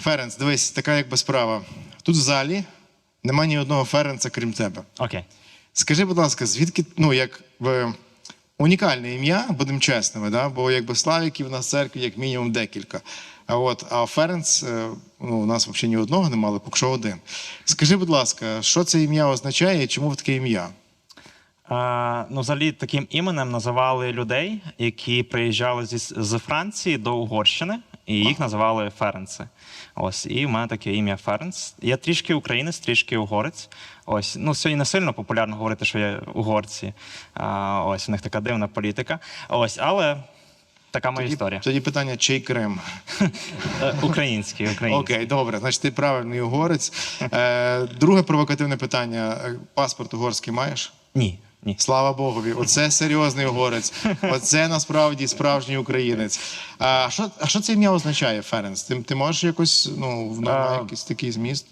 Ференц, дивись, така якби справа. Тут в залі нема ні одного Ференца, крім тебе. Окей. Скажи, будь ласка, звідки, ну, як би, унікальне ім'я, будемо чесними, да? бо якби Славіків в церкві як мінімум декілька. А от а Ференц, е, ну, у нас взагалі ні одного немає, але поки що один. Скажи, будь ласка, що це ім'я означає і чому таке ім'я? Е, ну, взагалі, таким іменем називали людей, які приїжджали зі, з Франції до Угорщини, і їх називали Ференци. Ось, і в мене таке ім'я Ференц. Я трішки українець, трішки угорець. Ось, ну, сьогодні не сильно популярно говорити, що я угорці. А, ось, у них така дивна політика. Ось, але така моя історія. Тоді питання, чий Крим? Е, Український, український. Окей, добре, значить ти правильний угорець. Е, друге провокативне питання: Е, паспорт угорський маєш? Ні, ні. Слава Богові, оце серйозний угорець. Оце насправді справжній українець. А що, а що це ім'я означає, Ференц? Ти, ти можеш якось ну в якийсь такий зміст?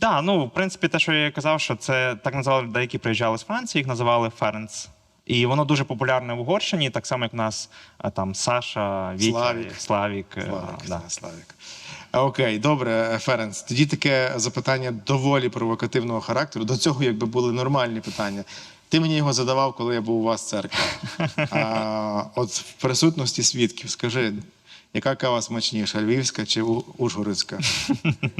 Так, ну в принципі, те, що я казав, що це так називали людей, які приїжджали з Франції, їх називали Ференц. І воно дуже популярне в Угорщині, так само, як у нас там Саша, Вітя, Славік. Славік. е, Славік, да. Славік. Окей, добре, Ференц. Тоді таке запитання доволі провокативного характеру. До цього якби були нормальні питання. Ти мені його задавав, коли я був у вас в церкві. А, от в присутності свідків, скажи, яка кава смачніша, львівська чи ужгородська?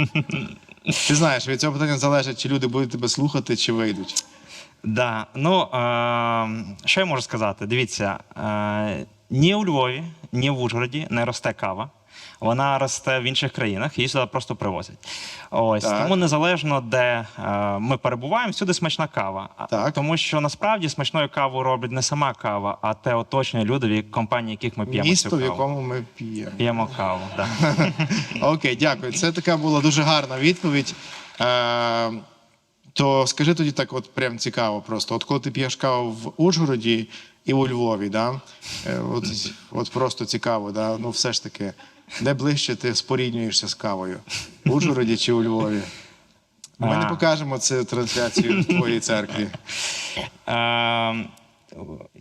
Ти знаєш, від цього питання залежить, чи люди будуть тебе слухати, чи вийдуть. Да. Ну, е, що я можу сказати? Дивіться, е, ні у Львові, ні в Ужгороді не росте кава. Вона росте в інших країнах, її сюди просто привозять. Ось Так. тому незалежно де е, ми перебуваємо, всюди смачна кава. Так. Тому що насправді смачною каву роблять не сама кава, а те оточення люди, в компанії, яких ми п'ємо Місто, в якому ми п'ємо. П'ємо каву. Да. Окей, дякую. Це така була дуже гарна відповідь. Е, то скажи тоді так, от прям цікаво просто. От коли ти п'єш каву в Ужгороді і у Львові, да? е, от, от просто цікаво, да? ну все ж таки, де ближче ти споріднюєшся з кавою? В Ужгороді чи у Львові? Ми не покажемо цю трансляцію в твоїй церкві. Е,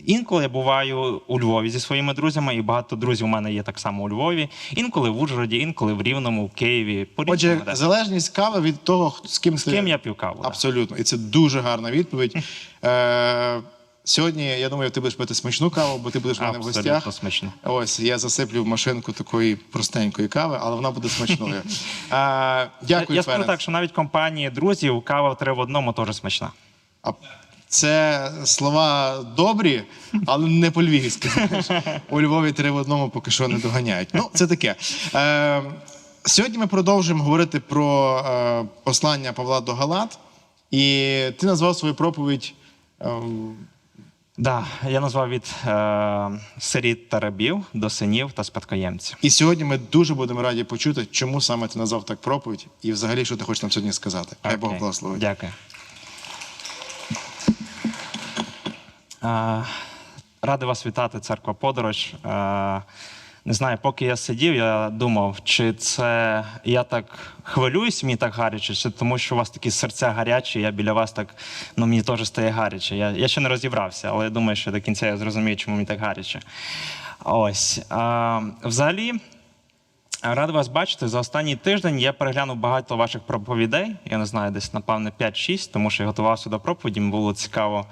інколи я буваю у Львові зі своїми друзями, і багато друзів у мене є так само у Львові. Інколи в Ужгороді, інколи в Рівному, в Києві. По-різному, Отже, да. залежність кави від того, з ким з ти ким я п'ю каву. да. Абсолютно. І це дуже гарна відповідь. Е, сьогодні, я думаю, ти будеш пити смачну каву, бо ти будеш в мене в Абсолютно гостях. смачно. Ось я засиплю в машинку такої простенької кави, але вона буде смачною. Е, дякую, я скажу так, що навіть компанії друзів кава три в одному теж смачна. А Це слова добрі, але не по-львівськи. знаєш. У Львові три в одному поки що не доганяють. Ну, це таке. Е, сьогодні ми продовжуємо говорити про е, послання Павла до Галат. І ти назвав свою проповідь. ем, Да, я назвав від е, сиріт та рабів до синів та спадкоємців. І сьогодні ми дуже будемо раді почути, чому саме ти назвав так проповідь, і взагалі, що ти хочеш нам сьогодні сказати. Хай Бог Окей. благословить. Дякую. Е, радий вас вітати, церква Подорож. Е, не знаю, поки я сидів, я думав, чи це я так хвилююсь, мені так гаряче, чи тому, що у вас такі серця гарячі, я біля вас так, ну мені теж стає гаряче. Я, я ще не розібрався, але я думаю, що до кінця я зрозумію, чому мені так гаряче. Ось. Е, взагалі. Радий вас бачити. За останній тиждень я переглянув багато ваших проповідей. Я не знаю, десь, напевне, 5-6, тому що я готувався до проповіді. Мені було цікаво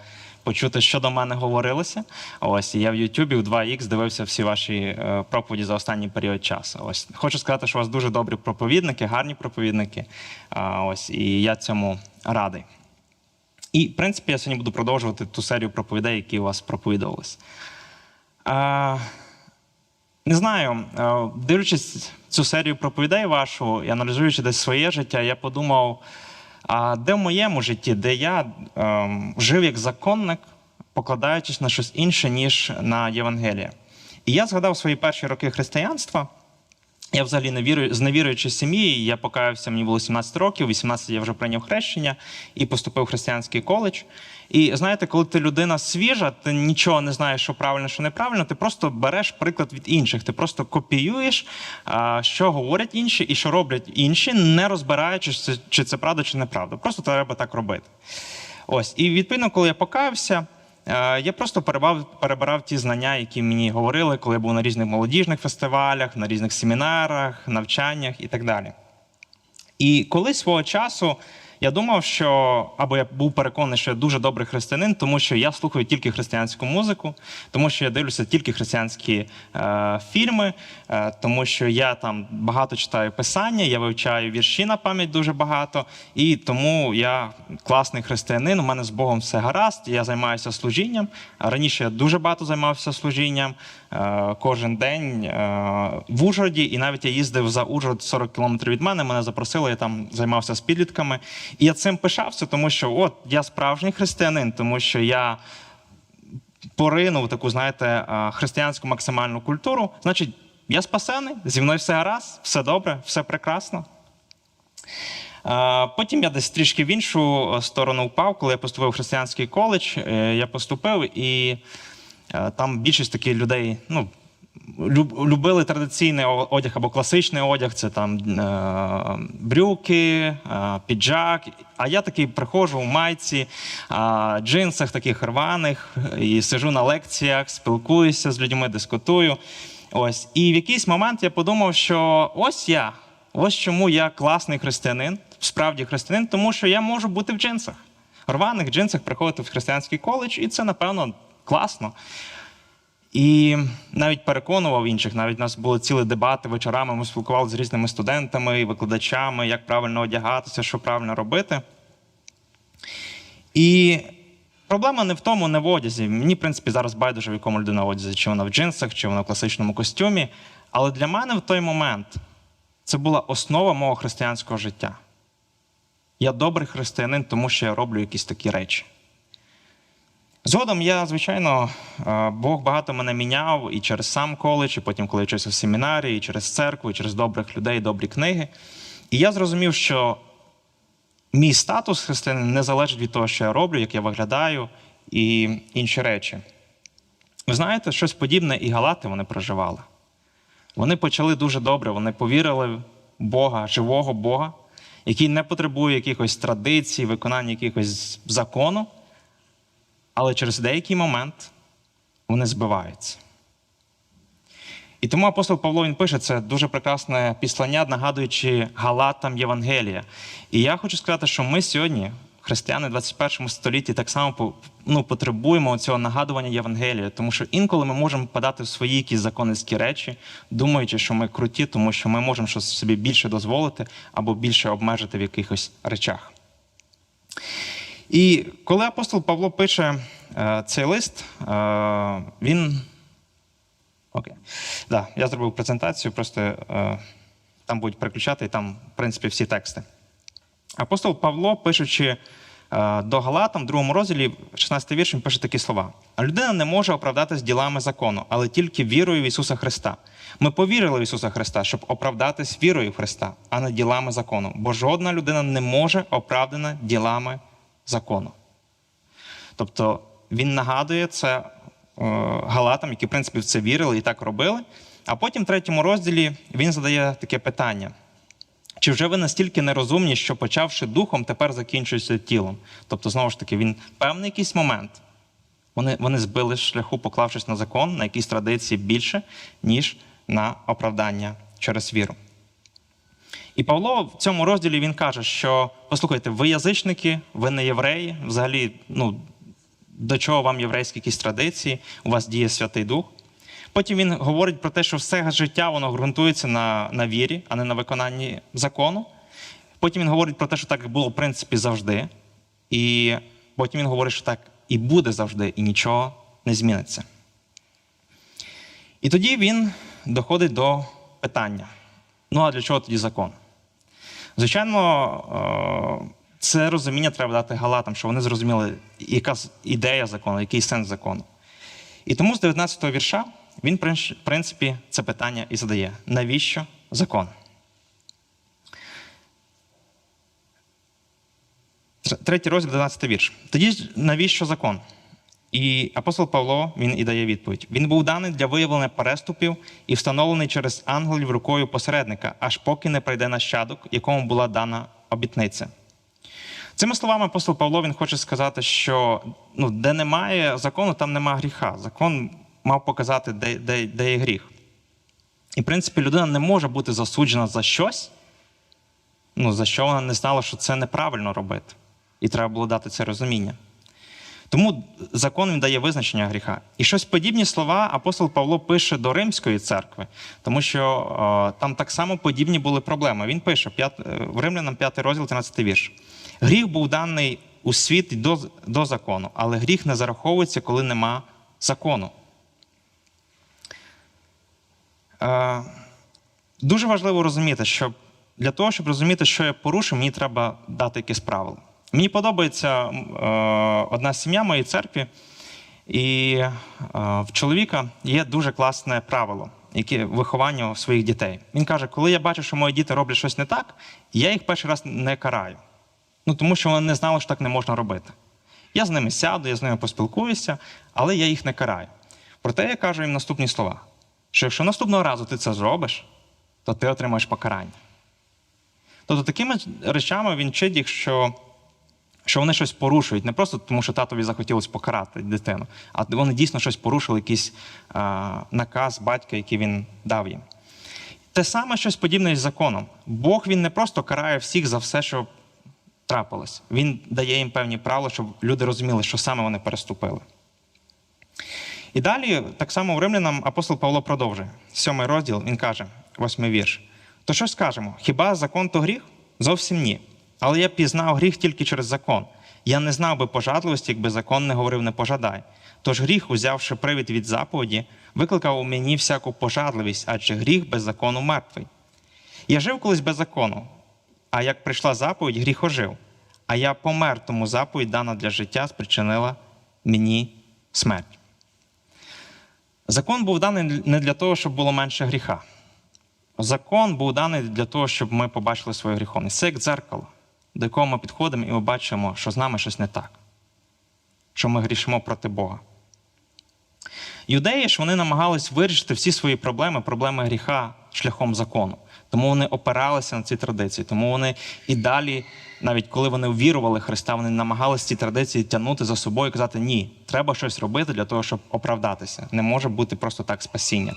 почути, що до мене говорилося. Ось я в Ютубі в 2Х дивився всі ваші е, проповіді за останній період часу. Ось хочу сказати, що у вас дуже добрі проповідники, гарні проповідники. Ось і я цьому радий. І, в принципі, я сьогодні буду продовжувати ту серію проповідей, які у вас проповідувалися. Не знаю, дивлячись цю серію проповідей вашу і аналізуючи десь своє життя, я подумав, а де в моєму житті, де я ем, жив як законник, покладаючись на щось інше, ніж на Євангеліє. І я згадав свої перші роки християнства. Я взагалі не вірю, з невіруючої сім'ї. Я покаявся, мені було 17 років, 18 я вже прийняв хрещення і поступив в християнський коледж. І знаєте, коли ти людина свіжа, ти нічого не знаєш, що правильно, що неправильно, ти просто береш приклад від інших. Ти просто копіюєш, що говорять інші і що роблять інші, не розбираючи, чи це- правда, чи неправда. Просто треба так робити. Ось, і відповідно, коли я покаявся, я просто перебрав, перебирав ті знання, які мені говорили, коли я був на різних молодіжних фестивалях, на різних семінарах, навчаннях і так далі. І колись свого часу я думав, що або я був переконаний, що я дуже добрий християнин, тому що я слухаю тільки християнську музику, тому що я дивлюся тільки християнські е, фільми, е, тому що я там багато читаю писання, я вивчаю вірші на пам'ять дуже багато, і тому я класний християнин. У мене з Богом все гаразд. Я займаюся служінням. Раніше я дуже багато займався служінням кожен день е, в Ужгороді, і навіть я їздив за Ужгород 40 кілометрів від мене. Мене запросили, я там займався з підлітками. І я цим пишався, тому що от я справжній християнин, тому що я поринув таку, знаєте, е, християнську максимальну культуру. Значить, я спасений, зі мною все гаразд, все добре, все прекрасно. Е, Потім я десь трішки в іншу е, сторону впав, коли я поступив в християнський коледж. е, Я поступив, і е, там більшість таких людей ну, любили традиційний одяг або класичний одяг. Це там е, брюки, е, піджак. А я такий приходжу в майці, е, джинсах таких рваних, і сижу на лекціях, спілкуюся з людьми, дискутую. Ось. І в якийсь момент я подумав, що ось я. Ось чому я класний християнин, справді християнин, тому що я можу бути в джинсах. Рваних джинсах приходити в християнський коледж, і це, напевно, класно. І навіть переконував інших, навіть у нас були цілі дебати вечорами. Ми спілкувалися з різними студентами і викладачами, як правильно одягатися, що правильно робити. І проблема не в тому, не в одязі. Мені, в принципі, зараз байдуже, в якому людина одязі, чи вона в джинсах, чи вона в класичному костюмі. Але для мене в той момент це була основа мого християнського життя. Я добрий християнин, тому що я роблю якісь такі речі. Згодом я, звичайно, е, Бог багато мене міняв і через сам коледж, і потім, коли я вчився в семінарі, і через церкву, і через добрих людей, добрі книги. І я зрозумів, що мій статус християнина не залежить від того, що я роблю, як я виглядаю, і інші речі. Ви знаєте, щось подібне і галати вони проживали. Вони почали дуже добре, вони повірили в Бога, живого Бога, який не потребує якихось традицій, виконання якихось закону, але через деякий момент вони збиваються. І тому апостол Павло він пише це дуже прекрасне післання, нагадуючи Галатам Євангелія. І я хочу сказати, що ми сьогодні, християни в 21 столітті, так само ну, потребуємо цього нагадування Євангелія, тому що інколи ми можемо впадати в свої якісь законницькі речі, думаючи, що ми круті, тому що ми можемо щось собі більше дозволити або більше обмежити в якихось речах. І коли апостол Павло пише е, цей лист, е, він. Окей. Да, я зробив презентацію, просто е, там будуть переключати, і там, в принципі, всі тексти. Апостол Павло, пишучи до Галатам, в другому розділі, 16 вірш, він пише такі слова: людина не може оправдатись ділами закону, але тільки вірою в Ісуса Христа. Ми повірили в Ісуса Христа, щоб оправдатись вірою в Христа, а не ділами закону. Бо жодна людина не може оправдана ділами закону. Тобто він нагадує це е, галатам, які, в принципі, в це вірили і так робили. А потім, в третьому розділі, він задає таке питання: чи вже ви настільки нерозумні, що почавши духом, тепер закінчуєте тілом? Тобто, знову ж таки, він певний якийсь момент. Вони, вони збили шляху, поклавшись на закон, на якісь традиції більше, ніж на оправдання через віру. І Павло в цьому розділі він каже, що послухайте, ви язичники, ви не євреї, взагалі, ну, до чого вам єврейські якісь традиції, у вас діє Святий Дух. Потім він говорить про те, що все життя воно ґрунтується на, на вірі, а не на виконанні закону. Потім він говорить про те, що так було в принципі завжди. І потім він говорить, що так і буде завжди, і нічого не зміниться. І тоді він доходить до питання: ну а для чого тоді закон? Звичайно, е, це розуміння треба дати галатам, щоб вони зрозуміли, яка ідея закону, який сенс закону. І тому з 19-го вірша він, в принципі, це питання і задає: навіщо закон? Третій розділ, 12 вірш. Тоді навіщо закон? І апостол Павло він і дає відповідь. Він був даний для виявлення переступів і встановлений через ангелів рукою посередника, аж поки не прийде нащадок, якому була дана обітниця. Цими словами апостол Павло він хоче сказати, що ну, де немає закону, там немає гріха. Закон мав показати, де, де, де є гріх. І, в принципі, людина не може бути засуджена за щось, ну, за що вона не знала, що це неправильно робити. І треба було дати це розуміння. Тому закон він дає визначення гріха. І щось подібні слова апостол Павло пише до Римської церкви, тому що е, там так само подібні були проблеми. Він пише п'ят- е, в Римлянам 5 розділ, 13 вірш. Гріх був даний у світ до, до закону, але гріх не зараховується, коли нема закону. Е, дуже важливо розуміти, що для того, щоб розуміти, що я порушив, мені треба дати якісь правила. Мені подобається е, одна сім'я моєї церкві, і е, в чоловіка є дуже класне правило, яке виховання своїх дітей. Він каже: коли я бачу, що мої діти роблять щось не так, я їх перший раз не караю. Ну, тому що вони не знали, що так не можна робити. Я з ними сяду, я з ними поспілкуюся, але я їх не караю. Проте я кажу їм наступні слова: що якщо наступного разу ти це зробиш, то ти отримаєш покарання. Тобто такими речами він вчить їх, що, що вони щось порушують, не просто тому, що татові захотілося покарати дитину, а вони дійсно щось порушили, якийсь а, наказ батька, який він дав їм. Те саме щось подібне із законом. Бог він не просто карає всіх за все, що трапилось. Він дає їм певні правила, щоб люди розуміли, що саме вони переступили. І далі, так само в римлянам апостол Павло продовжує. Сьомий розділ він каже, восьмий вірш. То що скажемо? Хіба закон то гріх? Зовсім ні. Але я пізнав гріх тільки через закон. Я не знав би пожадливості, якби закон не говорив не пожадай. Тож гріх, узявши привід від заповіді, викликав у мені всяку пожадливість, адже гріх без закону мертвий. Я жив колись без закону, а як прийшла заповідь, гріх ожив. А я помер, тому заповідь дана для життя спричинила мені смерть. Закон був даний не для того, щоб було менше гріха. Закон був даний для того, щоб ми побачили свою гріховність. Це як дзеркало, до якого ми підходимо і ми бачимо, що з нами щось не так, що ми грішимо проти Бога. Юдеї ж вони намагались вирішити всі свої проблеми, проблеми гріха шляхом закону. Тому вони опиралися на ці традиції. Тому вони і далі, навіть коли вони ввірували в Христа, вони намагалися ці традиції тягнути за собою і казати: ні, треба щось робити для того, щоб оправдатися. Не може бути просто так спасіння.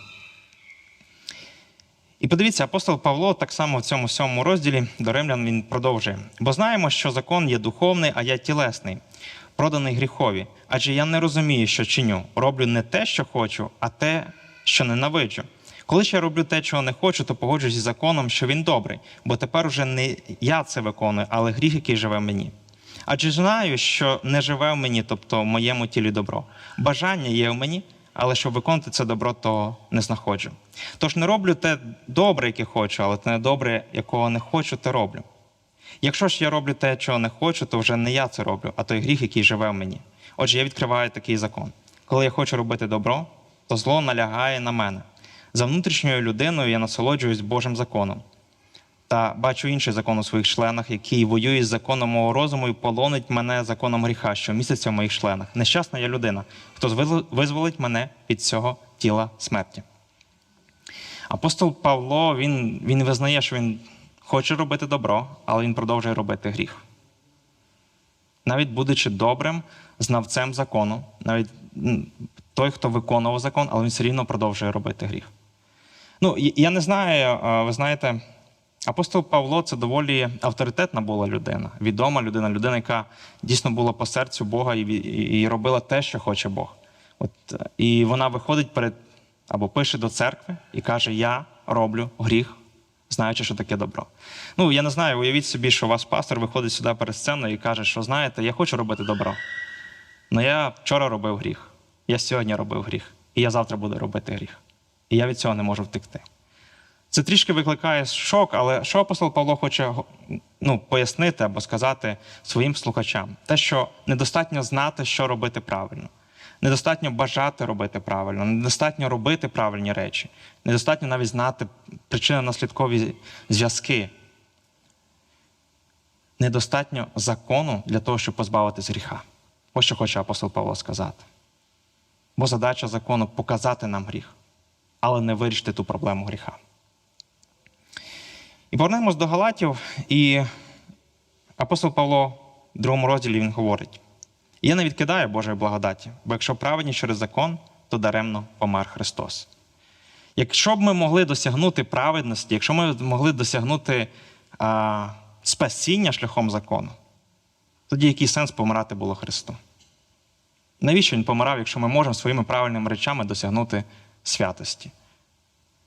І подивіться, апостол Павло так само в цьому сьомому розділі до римлян він продовжує. Бо знаємо, що закон є духовний, а я тілесний, проданий гріхові. Адже я не розумію, що чиню. Роблю не те, що хочу, а те, що ненавиджу. Коли ж я роблю те, чого не хочу, то погоджуюсь із законом, що він добрий, бо тепер уже не я це виконую, але гріх, який живе в мені. Адже знаю, що не живе в мені, тобто в моєму тілі добро. Бажання є в мені, але щоб виконати це добро, то не знаходжу. Тож не роблю те добре, яке хочу, але те добре, якого не хочу, те роблю. Якщо ж я роблю те, чого не хочу, то вже не я це роблю, а той гріх, який живе в мені. Отже, я відкриваю такий закон. Коли я хочу робити добро, то зло налягає на мене. За внутрішньою людиною я насолоджуюсь Божим законом. Та бачу інший закон у своїх членах, який воює з законом мого розуму і полонить мене законом гріха, що міститься в моїх членах. Нещасна я людина, хто визволить мене від цього тіла смерті. Апостол Павло він, він визнає, що він хоче робити добро, але він продовжує робити гріх. Навіть будучи добрим знавцем закону, навіть той, хто виконував закон, але він все рівно продовжує робити гріх. Ну, я не знаю, ви знаєте, апостол Павло це доволі авторитетна була людина, відома людина, людина, яка дійсно була по серцю Бога і, і, робила те, що хоче Бог. От, і вона виходить перед або пише до церкви і каже: Я роблю гріх, знаючи, що таке добро. Ну, я не знаю, уявіть собі, що у вас пастор виходить сюди перед сценою і каже, що знаєте, я хочу робити добро. Але я вчора робив гріх, я сьогодні робив гріх, і я завтра буду робити гріх. І я від цього не можу втекти. Це трішки викликає шок, але що апостол Павло хоче ну, пояснити або сказати своїм слухачам? Те, що недостатньо знати, що робити правильно, недостатньо бажати робити правильно, недостатньо робити правильні речі, недостатньо навіть знати причинно-наслідкові зв'язки. Недостатньо закону для того, щоб позбавитись гріха. Ось що хоче апостол Павло сказати. Бо задача закону показати нам гріх, але не вирішити ту проблему гріха. І повернемось до Галатів, і апостол Павло в другому розділі він говорить: Я не відкидаю Божої благодаті, бо якщо праведні через закон, то даремно помер Христос. Якщо б ми могли досягнути праведності, якщо ми могли досягнути а, спасіння шляхом закону, тоді який сенс помирати було Христу? Навіщо він помирав, якщо ми можемо своїми правильними речами досягнути святості?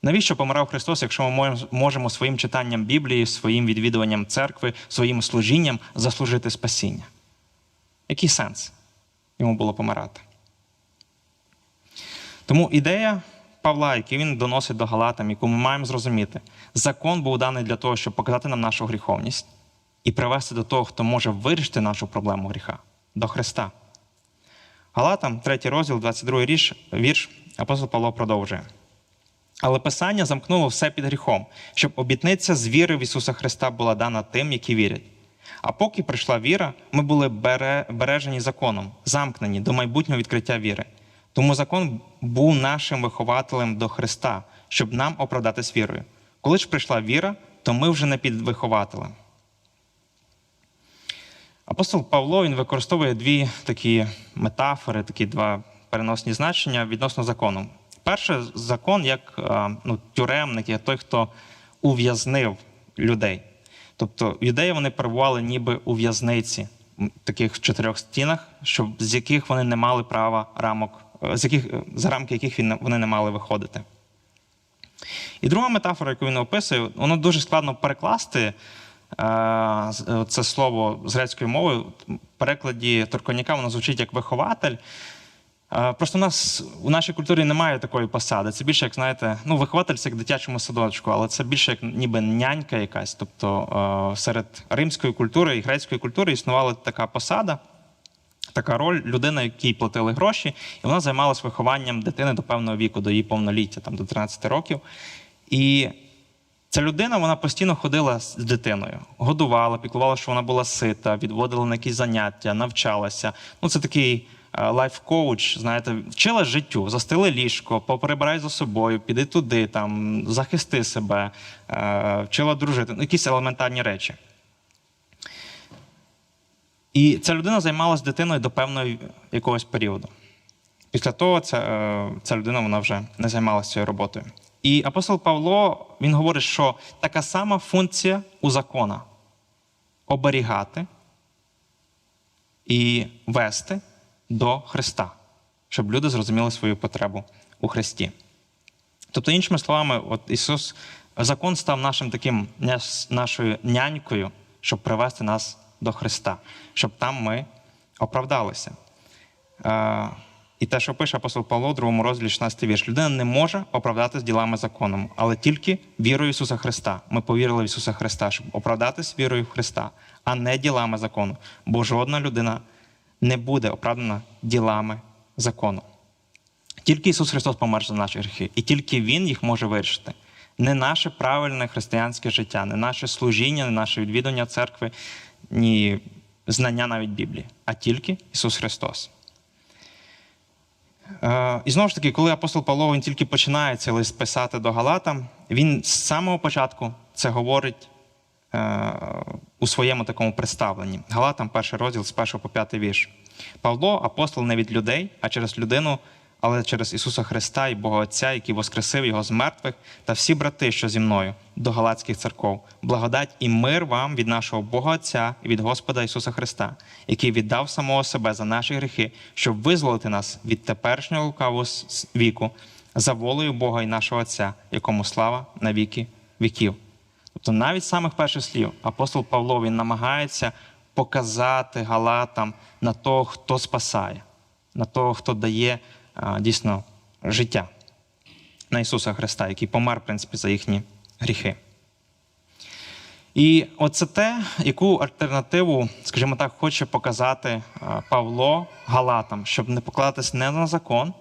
Навіщо помирав Христос, якщо ми можемо- своїм читанням Біблії, своїм відвідуванням церкви, своїм служінням заслужити спасіння? Який сенс йому було помирати? Тому ідея Павла, яку він доносить до Галатам, яку ми маємо зрозуміти, закон був даний для того, щоб показати нам нашу гріховність і привести до того, хто може вирішити нашу проблему гріха до Христа. Галатам, 3 розділ, 22 вірш, апостол Павло продовжує. Але Писання замкнуло все під гріхом, щоб обітниця з віри в Ісуса Христа була дана тим, які вірять. А поки прийшла віра, ми були бере- бережені законом, замкнені до майбутнього відкриття віри. Тому закон був нашим вихователем до Христа, щоб нам оправдатись вірою. Коли ж прийшла віра, то ми вже не під вихователем. Апостол Павло він використовує дві такі метафори, такі два переносні значення відносно закону. Перше, закон як е, ну, тюремник, як той, хто ув'язнив людей. Тобто юдеї вони перебували ніби у в'язниці, таких чотирьох стінах, щоб, з яких вони не мали права рамок, е, з яких, е, за рамки яких вони не мали виходити. І друга метафора, яку він описує, воно дуже складно перекласти це слово з грецькою мовою. В перекладі Торконяка воно звучить як вихователь. Е, Просто у нас у нашій культурі немає такої посади. Це більше, як знаєте, ну, вихователь це як дитячому садочку, але це більше як ніби нянька якась. Тобто е, серед римської культури і грецької культури існувала така посада, така роль людина, якій платили гроші, і вона займалась вихованням дитини до певного віку, до її повноліття, там, до 13 років. І ця людина вона постійно ходила з дитиною, годувала, піклувала, що вона була сита, відводила на якісь заняття, навчалася. Ну, це такий лайф-коуч, знаєте, вчила життю, застели ліжко, поприбирай за собою, піди туди, там, захисти себе, е, вчила дружити, ну, якісь елементарні речі. І ця людина займалася дитиною до певного якогось періоду. Після того ця, е, ця людина вона вже не займалася цією роботою. І апостол Павло він говорить, що така сама функція у закона оберігати і вести до Христа, щоб люди зрозуміли свою потребу у Христі. Тобто, іншими словами, от Ісус, закон став нашим таким нашою нянькою, щоб привести нас до Христа, щоб там ми оправдалися. Е, і те, що пише апостол Павло, другому розділі 16 вірш. Людина не може оправдатись ділами законом, але тільки вірою Ісуса Христа. Ми повірили в Ісуса Христа, щоб оправдатись вірою в Христа, а не ділами закону. Бо жодна людина не буде оправдана ділами закону. Тільки Ісус Христос помер за наші гріхи, і тільки Він їх може вирішити. Не наше правильне християнське життя, не наше служіння, не наше відвідування церкви, ні знання навіть Біблії, а тільки Ісус Христос. Е, І знову ж таки, коли апостол Павло він тільки починає цей лист писати до Галатам, він з самого початку це говорить у своєму такому представленні. Галатам, перший розділ з 1 по 5 вірш. Павло, апостол не від людей, а через людину, але через Ісуса Христа і Бога Отця, який воскресив Його з мертвих, та всі брати, що зі мною, до галатських церков. Благодать і мир вам від нашого Бога Отця і від Господа Ісуса Христа, який віддав самого себе за наші гріхи, щоб визволити нас від теперішнього лукавого віку, за волею Бога і нашого Отця, якому слава на віки віків. Тобто навіть з самих перших слів апостол Павло він намагається показати галатам на того, хто спасає, на того, хто дає дійсно життя, на Ісуса Христа, який помер, в принципі, за їхні гріхи. І оце те, яку альтернативу, скажімо так, хоче показати Павло Галатам, щоб не покладатись не на закон,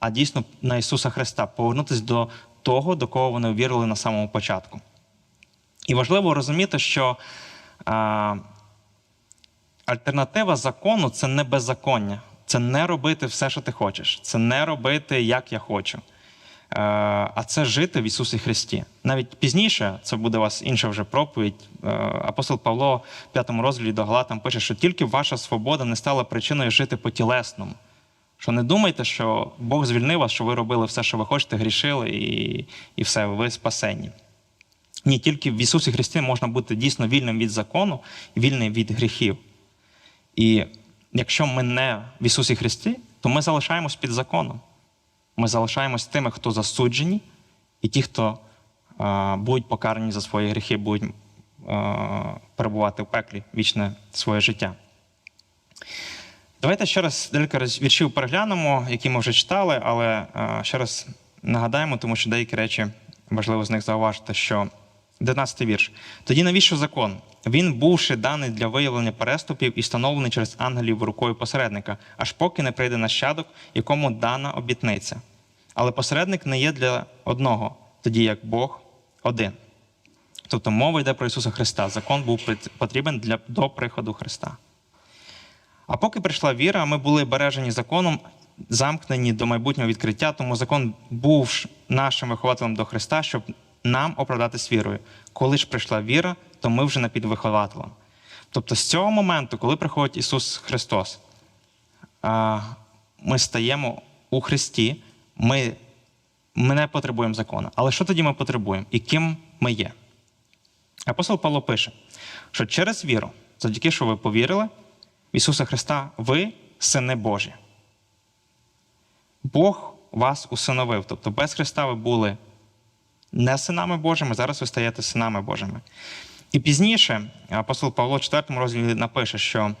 а дійсно на Ісуса Христа, повернутися до того, до кого вони увірили на самому початку. І важливо розуміти, що а, альтернатива закону це не беззаконня, це не робити все, що ти хочеш, це не робити, як я хочу. а це жити в Ісусі Христі. Навіть пізніше, це буде у вас інша вже проповідь. е, Апостол Павло в п'ятому розділі до Галатам пише, що тільки ваша свобода не стала причиною жити по тілесному. Що не думайте, що Бог звільнив вас, що ви робили все, що ви хочете, грішили, і, і все, ви спасені. Ні, тільки в Ісусі Христі можна бути дійсно вільним від закону, вільним від гріхів. І якщо ми не в Ісусі Христі, то ми залишаємось під законом. Ми залишаємось тими, хто засуджені, і ті, хто е, будуть покарані за свої гріхи, будуть е, перебувати в пеклі вічне своє життя. Давайте ще раз декілька віршів переглянемо, які ми вже читали, але е, ще раз нагадаємо, тому що деякі речі важливо з них зауважити, що 19 вірш. Тоді навіщо закон? Він, бувши даний для виявлення переступів і встановлений через ангелів рукою посередника, аж поки не прийде нащадок, якому дана обітниця. Але посередник не є для одного, тоді як Бог один. Тобто мова йде про Ісуса Христа. Закон був потрібен для, до приходу Христа. А поки прийшла віра, ми були бережені законом, замкнені до майбутнього відкриття, тому закон був нашим вихователем до Христа, щоб нам оправдатись вірою. Коли ж прийшла віра, то ми вже не під вихователем. Тобто з цього моменту, коли приходить Ісус Христос, ми стаємо у Христі, ми, ми не потребуємо закону. Але що тоді ми потребуємо? І ким ми є? Апостол Павло пише, що через віру, завдяки що ви повірили, в Ісуса Христа, ви сини Божі. Бог вас усиновив. Тобто без Христа ви були не синами Божими, зараз ви стаєте синами Божими. І пізніше апостол Павло в 4 розділі напише, що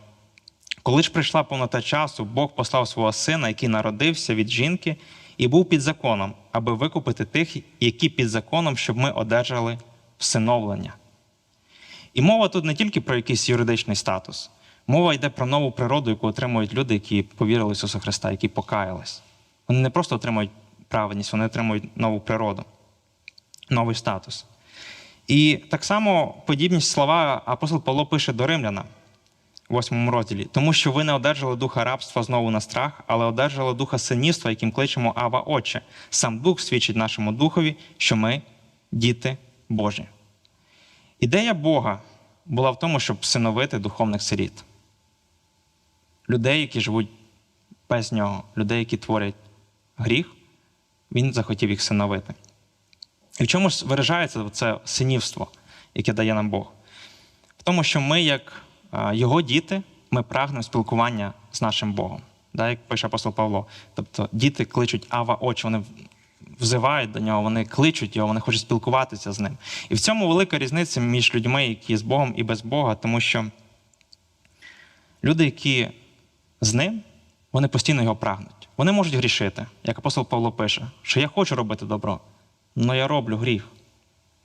коли ж прийшла повнота часу, Бог послав свого сина, який народився від жінки, і був під законом, аби викупити тих, які під законом, щоб ми одержали всиновлення. І мова тут не тільки про якийсь юридичний статус. Мова йде про нову природу, яку отримують люди, які повірили в Ісуса Христа, які покаялись. Вони не просто отримують праведність, вони отримують нову природу, новий статус. І так само подібні слова апостол Павло пише до римляна в 8 розділі, тому що ви не одержали духа рабства знову на страх, але одержали духа синівства, яким кличемо Ава Отче. Сам Дух свідчить нашому духові, що ми діти Божі. Ідея Бога була в тому, щоб всиновити духовних сиріт. Людей, які живуть без нього, людей, які творять гріх, він захотів їх всиновити. І в чому ж виражається це синівство, яке дає нам Бог? В тому, що ми, як його діти, ми прагнемо спілкування з нашим Богом. Да, як пише апостол Павло. Тобто діти кличуть Ава очі, вони взивають до нього, вони кличуть його, вони хочуть спілкуватися з ним. І в цьому велика різниця між людьми, які з Богом і без Бога, тому що люди, які з ним, вони постійно його прагнуть. Вони можуть грішити, як апостол Павло пише, що я хочу робити добро, але я роблю гріх.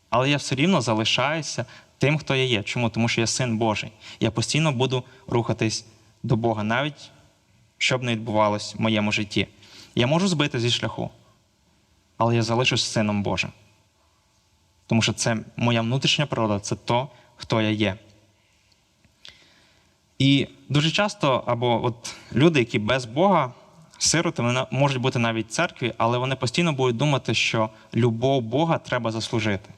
Але я все рівно залишаюся тим, хто я є. Чому? Тому що я син Божий. Я постійно буду рухатись до Бога, навіть що б не відбувалось в моєму житті. Я можу збити зі шляху, але я залишусь сином Божим. Тому що це моя внутрішня природа, це то, хто я є. І дуже часто, або от люди, які без Бога, сироти, можуть бути навіть в церкві, але вони постійно будуть думати, що любов Бога треба заслужити.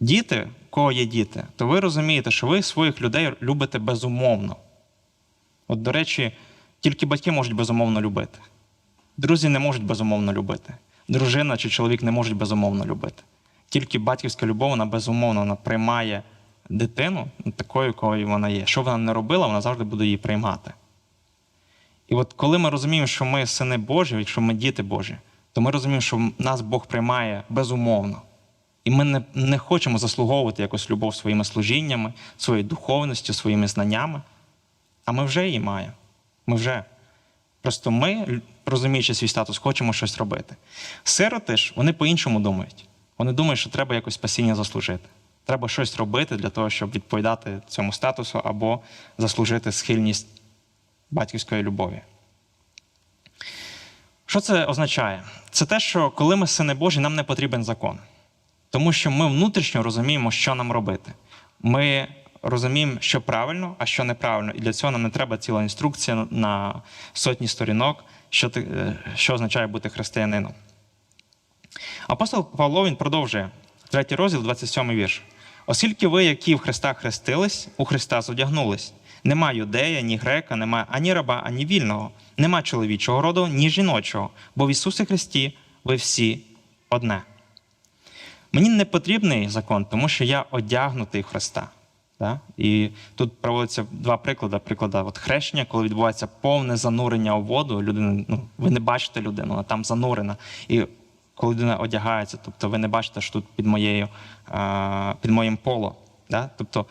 Діти, в кого є діти, то ви розумієте, що ви своїх людей любите безумовно. От, до речі, тільки батьки можуть безумовно любити. Друзі не можуть безумовно любити. Дружина чи чоловік не можуть безумовно любити. Тільки батьківська любов, вона безумовно вона приймає дитину такою, якою вона є. Що вона не робила, вона завжди буде її приймати. І от коли ми розуміємо, що ми сини Божі, якщо ми діти Божі, то ми розуміємо, що нас Бог приймає безумовно. І ми не, не хочемо заслуговувати якось любов своїми служіннями, своєю духовністю, своїми знаннями. А ми вже її маємо. Ми вже. Просто ми, розуміючи свій статус, хочемо щось робити. Сироти ж, вони по-іншому думають. Вони думають, що треба якось спасіння заслужити. Треба щось робити для того, щоб відповідати цьому статусу або заслужити схильність батьківської любові. Що це означає? Це те, що коли ми сини Божі, нам не потрібен закон. Тому що ми внутрішньо розуміємо, що нам робити. Ми розуміємо, що правильно, а що неправильно. І для цього нам не треба ціла інструкція на сотні сторінок, що, ти- е, що означає бути християнином. Апостол Павло він продовжує, третій розділ, 27 вірш. Оскільки ви, які в Христа хрестились, у Христа зодягнулись. Нема юдея, ні грека, нема ані раба, ані вільного, нема чоловічого роду, ні жіночого, бо в Ісусі Христі ви всі одне. Мені не потрібний закон, тому що я одягнутий Христа. Да? І тут проводяться два приклади. Приклади от хрещення, коли відбувається повне занурення у воду, людина, ну, ви не бачите людину, вона там занурена. І коли людина одягається, тобто ви не бачите, що тут під, моєю, під моїм поло. Да? Тобто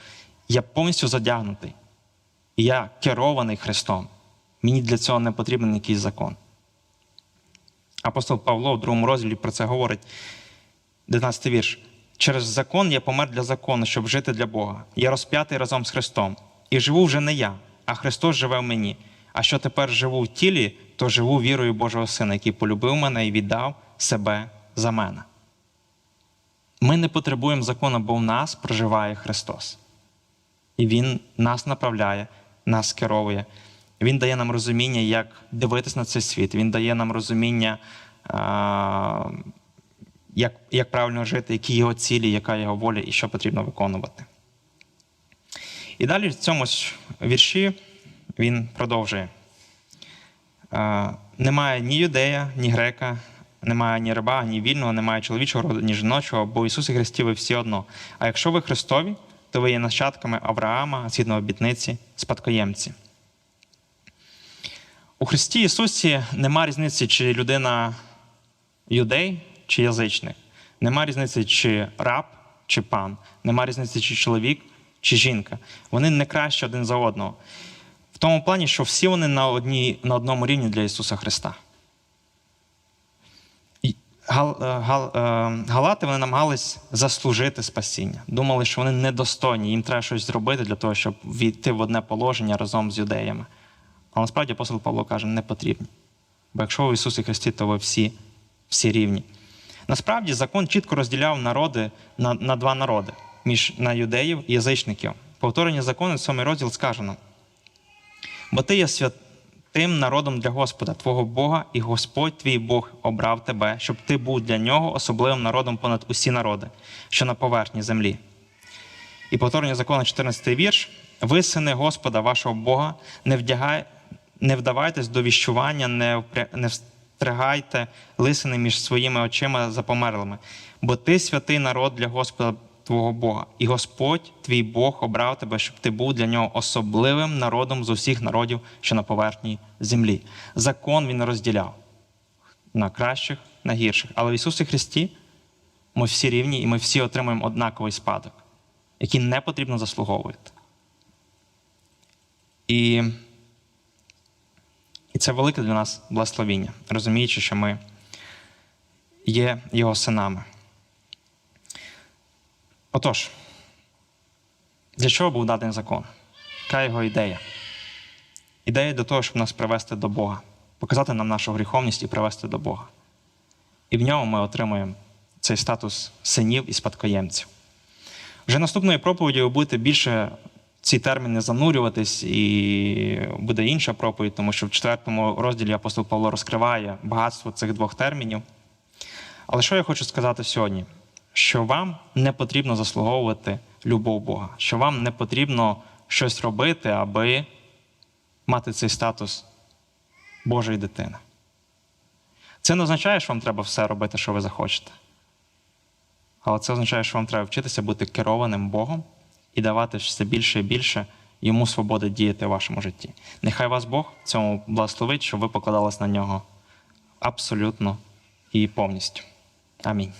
я повністю задягнутий. Я керований Христом. Мені для цього не потрібен якийсь закон. Апостол Павло в другому розділі про це говорить. 19 вірш. Через закон я помер для закону, щоб жити для Бога. Я розп'ятий разом з Христом. І живу вже не я, а Христос живе в мені. А що тепер живу в тілі, то живу вірою Божого Сина, який полюбив мене і віддав себе за мене. Ми не потребуємо закону, бо в нас проживає Христос. І Він нас направляє, нас керовує. Він дає нам розуміння, як дивитись на цей світ. Він дає нам розуміння, як, як правильно жити, які його цілі, яка його воля і що потрібно виконувати. І далі в цьому ж вірші він продовжує. Немає ні юдея, ні грека, немає ні раба, ні вільного, немає чоловічого роду, ні жіночого, бо в Ісусі Христі ви всі одно. А якщо ви Христові, то ви є нащадками Авраама, згідно обітниці, спадкоємці. У Христі Ісусі нема різниці, чи людина юдей чи язичник. Нема різниці, чи раб, чи пан, нема різниці, чи чоловік, чи жінка. Вони не краще один за одного. В тому плані, що всі вони на, одній, на одному рівні для Ісуса Христа. Гал, е, гал, е, галати вони намагались заслужити спасіння. Думали, що вони недостойні, їм треба щось зробити для того, щоб війти в одне положення разом з юдеями. Але насправді апостол Павло каже, не потрібні. Бо якщо ви в Ісусі Христі, то ви всі, всі рівні. Насправді закон чітко розділяв народи на, на два народи між на юдеїв і язичників. Повторення закону, 7 розділ сказано. Бо ти є святим народом для Господа, твого Бога, і Господь твій Бог обрав тебе, щоб ти був для нього особливим народом понад усі народи, що на поверхні землі. І повторення закону, 14 вірш. Ви, сини Господа, вашого Бога, не, вдягай, не вдавайтесь до віщування, не, не встрягайте лисини між своїми очима за померлими, бо ти святий народ для Господа твого Бога, і Господь твій Бог обрав тебе, щоб ти був для нього особливим народом з усіх народів, що на поверхні землі. Закон він розділяв на кращих, на гірших. Але в Ісусі Христі ми всі рівні і ми всі отримуємо однаковий спадок, який не потрібно заслуговувати. І, і це велике для нас благословіння, розуміючи, що ми є Його синами. Отож, для чого був дадений закон? Яка його ідея? Ідея до того, щоб нас привести до Бога, показати нам нашу гріховність і привести до Бога. І в ньому ми отримуємо цей статус синів і спадкоємців. Вже наступної проповіді ви будете більше ці терміни занурюватись, і буде інша проповідь, тому що в четвертому розділі апостол Павло розкриває багатство цих двох термінів. Але що я хочу сказати сьогодні? Що вам не потрібно заслуговувати любов Бога, що вам не потрібно щось робити, аби мати цей статус Божої дитини. Це не означає, що вам треба все робити, що ви захочете. Але це означає, що вам треба вчитися бути керованим Богом і давати все більше і більше йому свободи діяти в вашому житті. Нехай вас Бог цьому благословить, щоб ви покладались на нього абсолютно і повністю. Амінь.